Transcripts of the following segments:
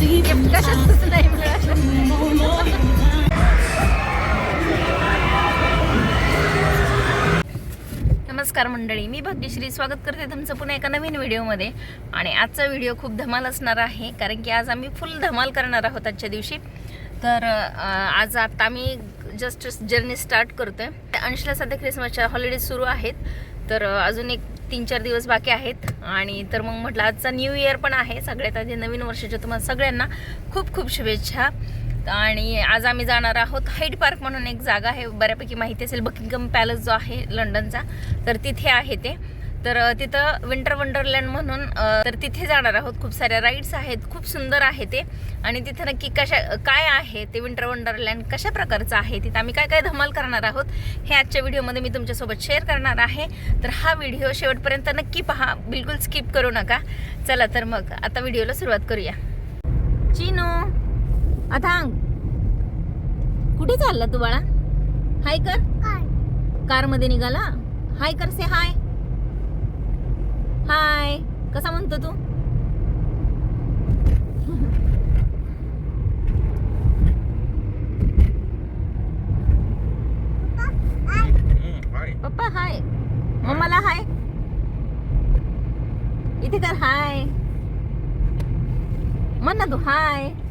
Gift कशातच नाही मिळालं नमस्कार मंडळी मी भाग्यश्री स्वागत करते तुमचं पुन्हा एका नवीन व्हिडिओमध्ये. आणि आजचा व्हिडिओ खूप धमाल असणार आहे कारण की आज आम्ही फुल धमाल करणार आहोत आजच्या दिवशी. तर आज आता आम्ही जस्ट जर्नी स्टार्ट करतोय. अंशला सध्या क्रिसमसच्या हॉलिडेज सुरू आहेत. तर अजून एक तीन चार दिवस बाकी आहेत. आणि तर मग म्हटलं आजचा न्यू इयर पण आहे. सगळ्यात आधी नवीन वर्षाच्या तुम्हाला सगळ्यांना खूप खूप शुभेच्छा. आणि आज आम्ही जाणार आहोत हाईट पार्क म्हणून एक जागा आहे. बऱ्यापैकी माहिती असेल बकिंगम पॅलेस जो आहे लंडनचा तर तिथे आहे ते. तर तिथं विंटर वंडरलँड म्हणून तर तिथे जाणार आहोत. खूप साऱ्या राईड्स आहेत खूप सुंदर आहे ते. आणि तिथं नक्की कशा काय आहे ते विंटर वंडरलँड कशा प्रकारचं आहे तिथं आम्ही काय काय धमाल करणार आहोत हे आजच्या व्हिडिओमध्ये मी तुमच्यासोबत शेअर करणार आहे. तर हा व्हिडिओ शेवटपर्यंत नक्की पहा बिलकुल स्किप करू नका. चला तर मग आता व्हिडिओला सुरुवात करूया. चिनू अथांग. कुठे चालला तू बाळा? हाय कर. कारमध्ये निघाला? हाय कर से हाय हाय कसा म्हणतो तू? पप्पा हाय. मम्माला हाय. इथे कर हाय. म्हण ना तू हाय.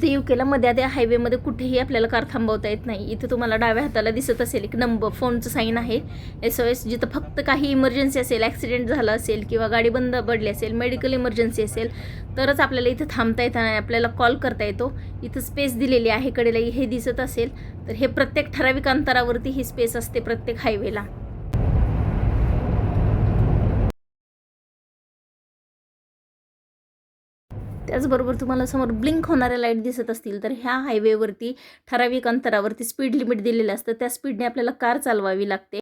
इथे युकेला मध्ये आधी हायवेमध्ये कुठेही आपल्याला कार थांबवता येत नाही. इथे तुम्हाला डाव्या हाताला दिसत असेल एक नंबर फोनचं साईन आहे. एस ओ एस जिथं फक्त काही इमर्जन्सी असेल ॲक्सिडेंट झाला असेल किंवा गाडी बंद पडली असेल मेडिकल इमर्जन्सी असेल तरच आपल्याला इथं थांबता येत नाही. आपल्याला कॉल करता येतो. इथं स्पेस दिलेली आहे कडेला हे दिसत असेल तर हे प्रत्येक ठराविक अंतरावरती ही स्पेस असते प्रत्येक हायवेला त्याचबरोबर तुम्हाला समोर ब्लिंक होणाऱ्या लाइट दिसत असतील तर ह्या हायवेवरती ठराविक अंतरावरती स्पीड लिमिट दिलेलं असतं. त्या स्पीडने आपल्याला कार चालवावी लागते.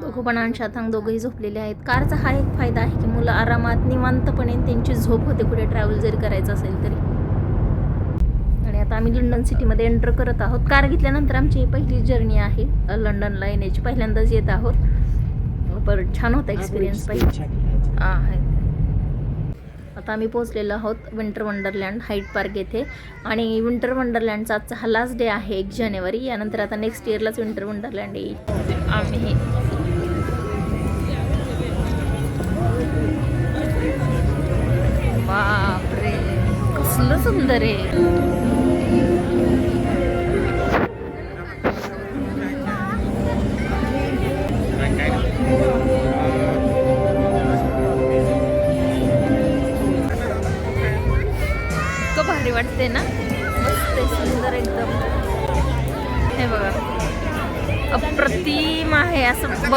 दोघं पण अंशातांग दोघंही झोपलेले आहेत. कारचा हा एक फायदा आहे की मुलं आरामात निवांतपणे त्यांची झोप होते. कुठे ट्रॅव्हल जरी करायचं असेल तरी. आणि आता आम्ही लंडन सिटीमध्ये एंटर करत आहोत. कार घेतल्यानंतर आमची ही पहिली जर्नी आहे अ, लंडनला येण्याची. पहिल्यांदाच येत आहोत. बरं छान होता एक्सपिरियन्स पाहिजे. हा आहे. आता आम्ही पोहोचलेलो आहोत विंटर वंडरलँड हाईट पार्क येथे. आणि विंटर वंडरलँडचा आजचा हा लास्ट डे आहे एक जानेवारी. यानंतर आता नेक्स्ट इयरलाच विंटर वंडरलँड येईल. आम्ही बापरे कसलं सुंदर आहे.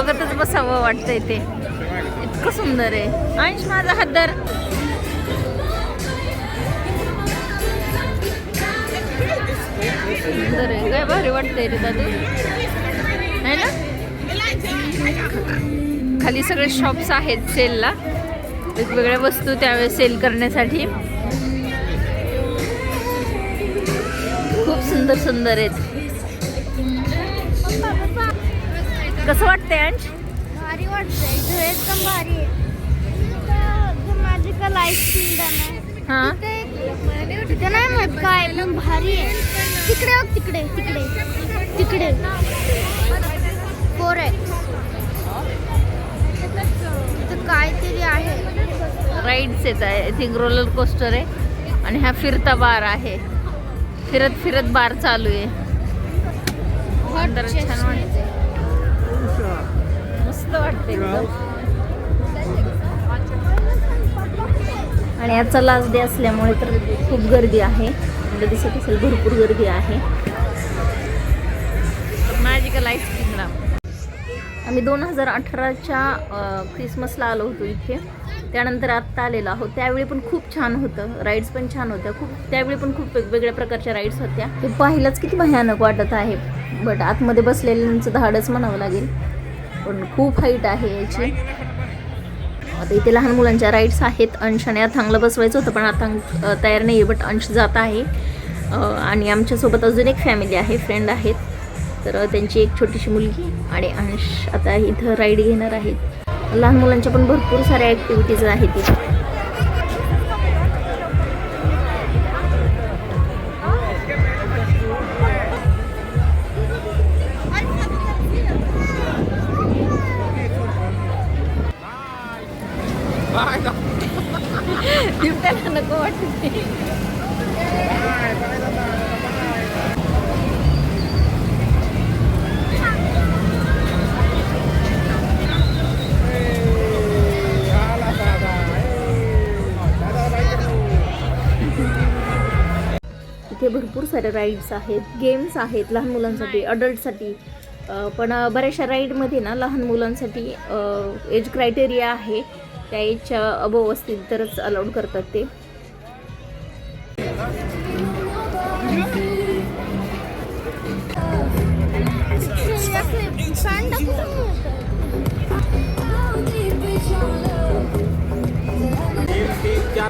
बघतच बसावं वाटतंय ते. इतकं सुंदर आहे. अंश माझा हातदार. सुंदर आहे. काय भारी वाटतंय रे दादू. है ना? खाली सगळे शॉप्स आहेत सेलला वेगवेगळ्या वस्तू त्यावेळेस सेल करण्यासाठी. खूप सुंदर सुंदर आहेत. कसं वाटतंय अंश? भारी वाटतंय. इथं एकदम भारी आहे मॅजिकल हा? तिथे नाही माहीत काय एकदम भारी आहे. तिकडे तिकडे तिकडे. तिकडे. फोर एक्स तिथं काहीतरी आहे. राईड्स येत आहे. इथे रोलर कोस्टर आहे. आणि हा फिरता बार आहे. फिरत फिरत बार चालू आहे. छान वाटते मस्त वाटते एकदम. आणि आजचा लास्ट डे असल्यामुळे तर खूप गर्दी आहे. म्हणजे दिसत असेल भरपूर गर्दी आहे. मॅजिकल आईस किंगडम आम्ही दोन हजार अठराच्या क्रिसमसला आलो होतो इथे. त्यानंतर आत्ता आलेलो आहोत. त्यावेळी पण खूप छान होतं. राईड्स पण छान होत्या. खूप त्यावेळी पण खूप वेगवेगळ्या प्रकारच्या राईड्स होत्या. ते पाहिलंच किती भयानक वाटत आहे. बट आतमध्ये बसलेल्यांचं धाडच म्हणावं लागेल. पण खूप हाईट आहे याची. आता इथे लहान मुलांच्या राईड्स आहेत. अंशाने आणि अथांगला बसवायचं होतं पण अथांग तयार नाही आहे बट अंश जात आहे. आणि आमच्यासोबत अजून एक फॅमिली आहे फ्रेंड आहेत. तर त्यांची एक छोटीशी मुलगी आणि अंश आता इथं राईड घेणार आहेत. लहान मुलांच्या पण भरपूर साऱ्या ॲक्टिव्हिटीज आहेत इथे. इथे भरपूर सारे राईड्स आहेत गेम्स आहेत लहान मुलांसाठी अडल्टसाठी पण बऱ्याचशा राईडमध्ये ना लहान मुलांसाठी एज क्रायटेरिया आहे. त्या एजच्या अबोव असतील तरच अलाउड करतात ते.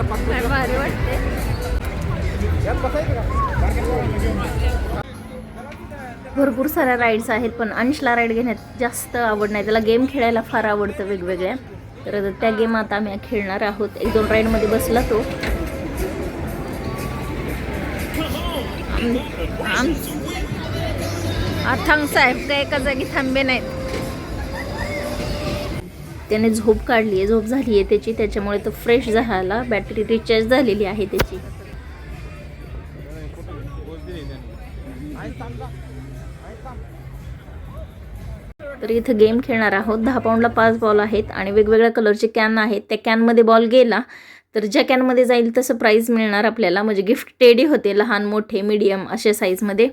भारी वाटते भरपूर साऱ्या राईड्स आहेत पण अंशला राईड घेण्यात जास्त आवड नाही. त्याला गेम खेळायला फार आवडतं वेगवेगळ्या. तर त्या गेम आता आम्ही खेळणार आहोत. एक दोन राईडमध्ये बसला तो. आम- अथांग साहेब काय एका जागी थांबे नाहीत. त्याने झोप काढली आहे झोप झाली आहे त्याची त्याच्यामुळे तो फ्रेश झाला बॅटरी रिचार्ज झालेली आहे त्याची. तर इथं गेम खेळणार आहोत. दहा पाऊंडला पाच बॉल आहेत आणि वेगवेगळ्या कलरचे कॅन आहेत. त्या कॅनमध्ये बॉल गेला तर ज्या कॅनमध्ये जाईल तसं प्राईज मिळणार आपल्याला. म्हणजे गिफ्ट टेडी होते लहान मोठे मीडियम अशा साईजमध्ये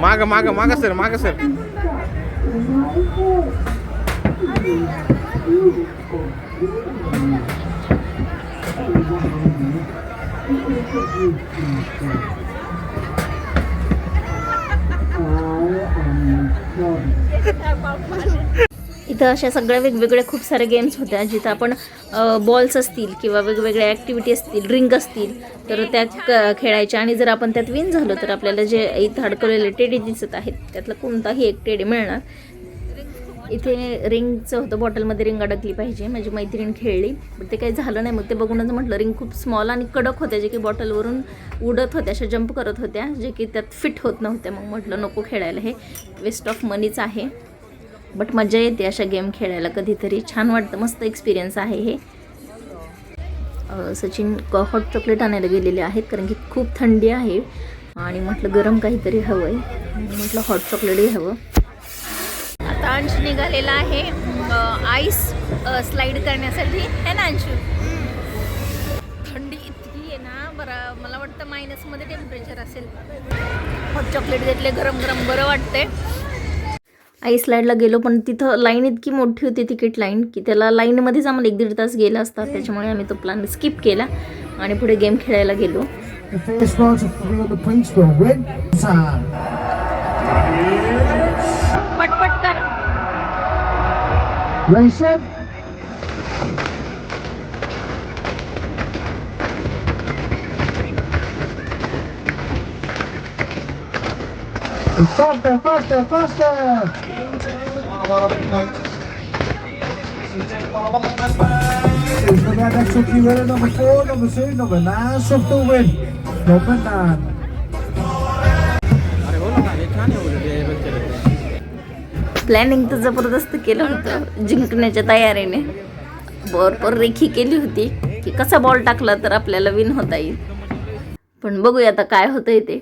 माग माग माग सर माग सर इथं अशा सगळ्या वेगवेगळ्या खूप साऱ्या गेम्स होत्या जिथं आपण बॉल्स असतील किंवा वेगवेगळ्या ॲक्टिव्हिटी असतील रिंग असतील तर त्या क- खेळायच्या. आणि जर आपण त्यात विन झालो तर आपल्याला जे इथं अडकवलेले टेडी दिसत आहेत त्यातला कोणताही एक टेडी मिळणार. इथे रिंगचं होतं बॉटलमध्ये रिंग अडकली पाहिजे माझी मैत्रीण खेळली पण ते काही झालं नाही. मग ते बघूनच म्हटलं रिंग खूप स्मॉल आणि कडक होत्या जे की बॉटलवरून उडत होत्या अशा जंप करत होत्या जे की त्यात फिट होत नव्हत्या. मग म्हटलं नको खेळायला हे वेस्ट ऑफ मनीच आहे. बट मजा येते अशा गेम खेळायला. कधीतरी छान वाटतं. मस्त एक्सपिरियन्स आहे हे. सचिन हॉट चॉकलेट आणायला गेलेले आहेत कारण की खूप थंडी आहे आणि म्हटलं गरम काहीतरी हवं आहे म्हटलं हॉट चॉकलेटही हवं. आता अंश निघालेला आहे आईस स्लाईड करण्यासाठी. है ना अंशू? थंडी इतकी आहे ना बरं मला वाटतं मायनसमध्ये टेम्परेचर असेल. हॉट चॉकलेट घेतले गरम गरम बरं वाटतंय. आईस गेलो पण तिथं लाईन इतकी मोठी होती तिकीट लाईन की त्याला लाईनमध्येच आम्हाला एक दीड तास गेला असता त्याच्यामुळे आम्ही तो प्लॅन स्किप केला आणि पुढे गेम खेळायला गेलो पटपट Faster, faster, faster! Number nine, next up, you winner, number four, number two, number nine, to win. Nummer nine. अरे बोला ना हे छान आहे उलट हे बच्चे प्लॅनिंग तर जबरदस्त केलं होतं जिंकण्याच्या तयारीने भरपूर रेखी केली होती की कसा बॉल टाकला तर आपल्याला विन होता येईल पण बघूया आता काय होतंय ते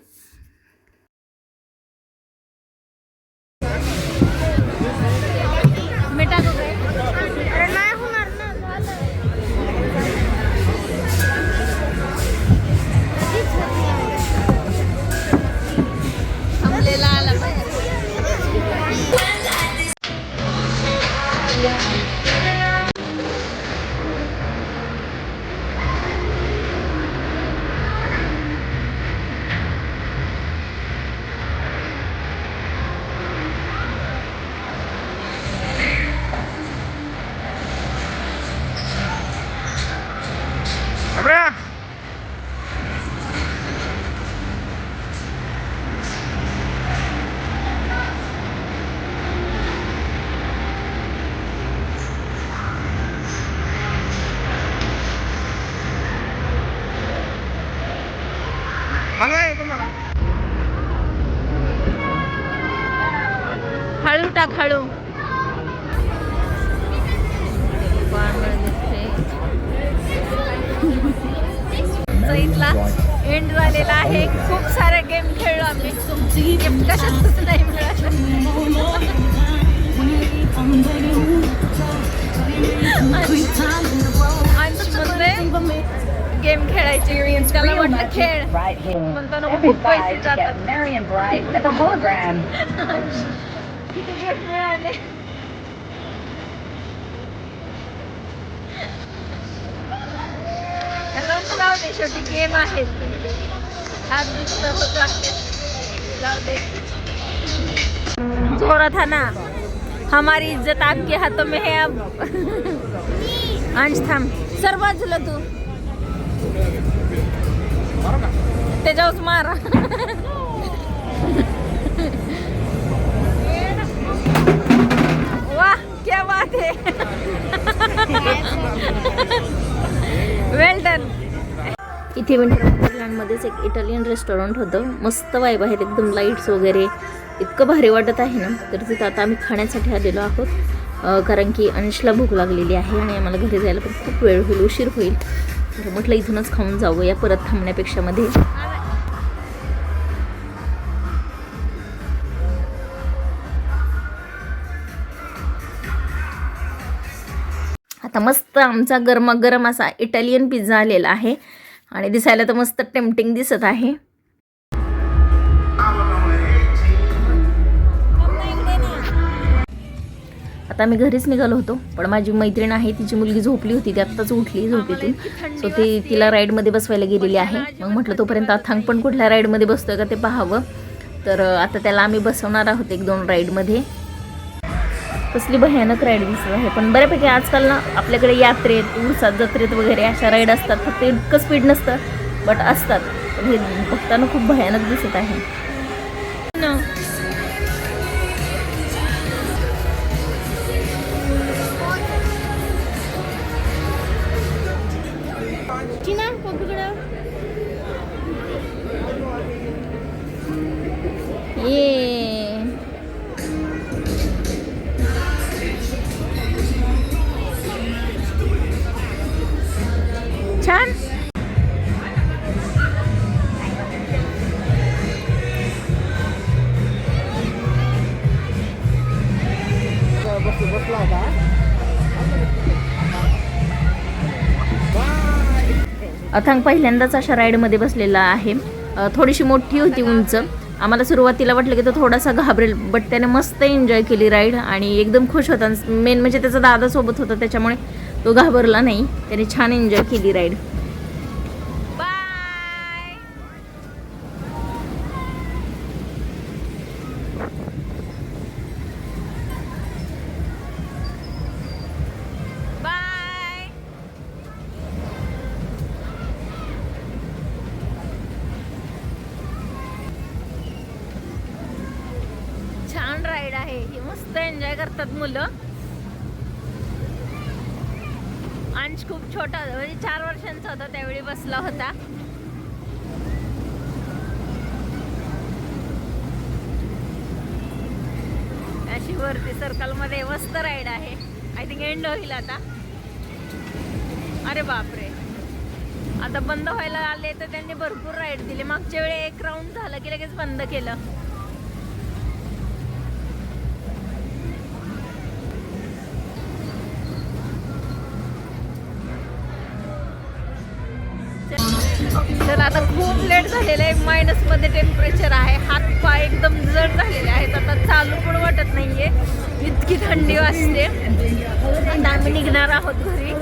गेम खेळलो आम्ही गेम कशातच नाही मिळालं गेम खेळायची त्याला म्हटलं खेळ right here. म्हणतो ना खूप पैसे Everybody to जातात get merry and bright with a hologram. किती गेम मिळाले त्याला म्हणलं जाऊ दे शेवटी गेम आहेत हात दुखतं होत लागते जाऊ दे जोरात ना? हमारी इज्जत आपके हाथों में है अब। अंश थांब। सर बाजूला तू। त्याच्यावर मारा। इथे विंटरलँडमध्येच एक इटालियन रेस्टॉरंट होतं. मस्त वाईब आहेत एकदम लाईट्स वगैरे. इतकं भारी वाटत आहे ना? तर तिथं आता आम्ही खाण्यासाठी आलेलो आहोत. कारण की अंशला भूक लागलेली आहे आणि आम्हाला घरी जायला पण खूप वेळ होईल उशीर होईल. तर म्हटलं इथूनच खाऊन जावं या परत थांबण्यापेक्षा मध्ये. आता मस्त आमचा गरमागरम असा इटालियन पिझ्झा आलेला आहे. आणि दिसायला तर मस्त टेम्पटिंग दिसत आहे. आता आम्ही घरीच निघालो होतो पण माझी मैत्रीण आहे तिची मुलगी झोपली होती ती आत्ताच उठली झोपेतून. सो ती तिला राईडमध्ये बसवायला गेलेली आहे. मग म्हटलं तोपर्यंत अथांग पण कुठल्या राईडमध्ये बसतोय का ते पाहावं. तर आता त्याला आम्ही बसवणार आहोत एक दोन राईडमध्ये. कसली भयानक राईड दिसत आहे. पण बऱ्यापैकी आजकाल ना आपल्याकडे यात्रेत उरसात जत्रेत वगैरे अशा राईड असतात. फक्त इतकं स्पीड नसतं बट असतात. पण हे बघताना खूप भयानक दिसत आहे. अथांग पहिल्यांदाच अशा राईडमध्ये बसलेला आहे. थोडीशी मोठी होती उंच. आम्हाला सुरुवातीला वाटलं की तो थोडासा घाबरेल बट त्याने मस्त एन्जॉय केली राईड आणि एकदम खुश होता. मेन म्हणजे त्याचा दादा सोबत होता त्याच्यामुळे तो घाबरला नाही. त्याने छान एन्जॉय केली राईड. मस्त एन्जॉय करतात मुलं. अंश खूप छोटा होता म्हणजे चार वर्षांचा होता त्यावेळी बसला होता. अशी वरती सर्कलमध्ये मस्त राईड आहे. आय थिंक एंड होईल आता. अरे बापरे. आता बंद व्हायला आले तर त्यांनी भरपूर राईड दिली. मागच्या वेळी एक राऊंड झालं की लगेच बंद केलं. झालेलं आहे. मायनसमध्ये टेम्परेचर आहे. हात पाय एकदम जड झालेले आहेत. आता चालू पण वाटत नाहीये. इतकी थंडी वाजते. आता आम्ही निघणार आहोत घरी.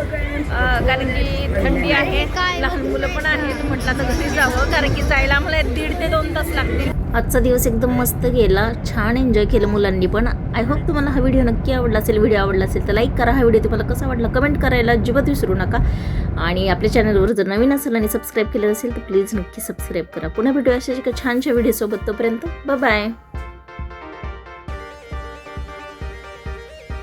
कारण की थंडी आहे. लहान मुलं पण आहेत. म्हटलं आता घरी जावं. कारण की जायला आम्हाला दीड ते दोन तास लागतील. आजचा दिवस एकदम मस्त गेला छान एन्जॉय केलं मुलांनी पण. आय होप तुम्हाला हा व्हिडिओ नक्की आवडला असेल व्हिडिओ आवडला असेल तर लाईक करा. हा व्हिडिओ तुम्हाला कसा वाटला कमेंट करायला अजिबात विसरू नका. आणि आपल्या चॅनलवर जर नवीन असेल आणि सबस्क्राईब केलं असेल तर प्लीज नक्की सबस्क्राईब करा. पुन्हा भेटूया अशाच एका छानशा व्हिडिओसोबत तोपर्यंत. बाय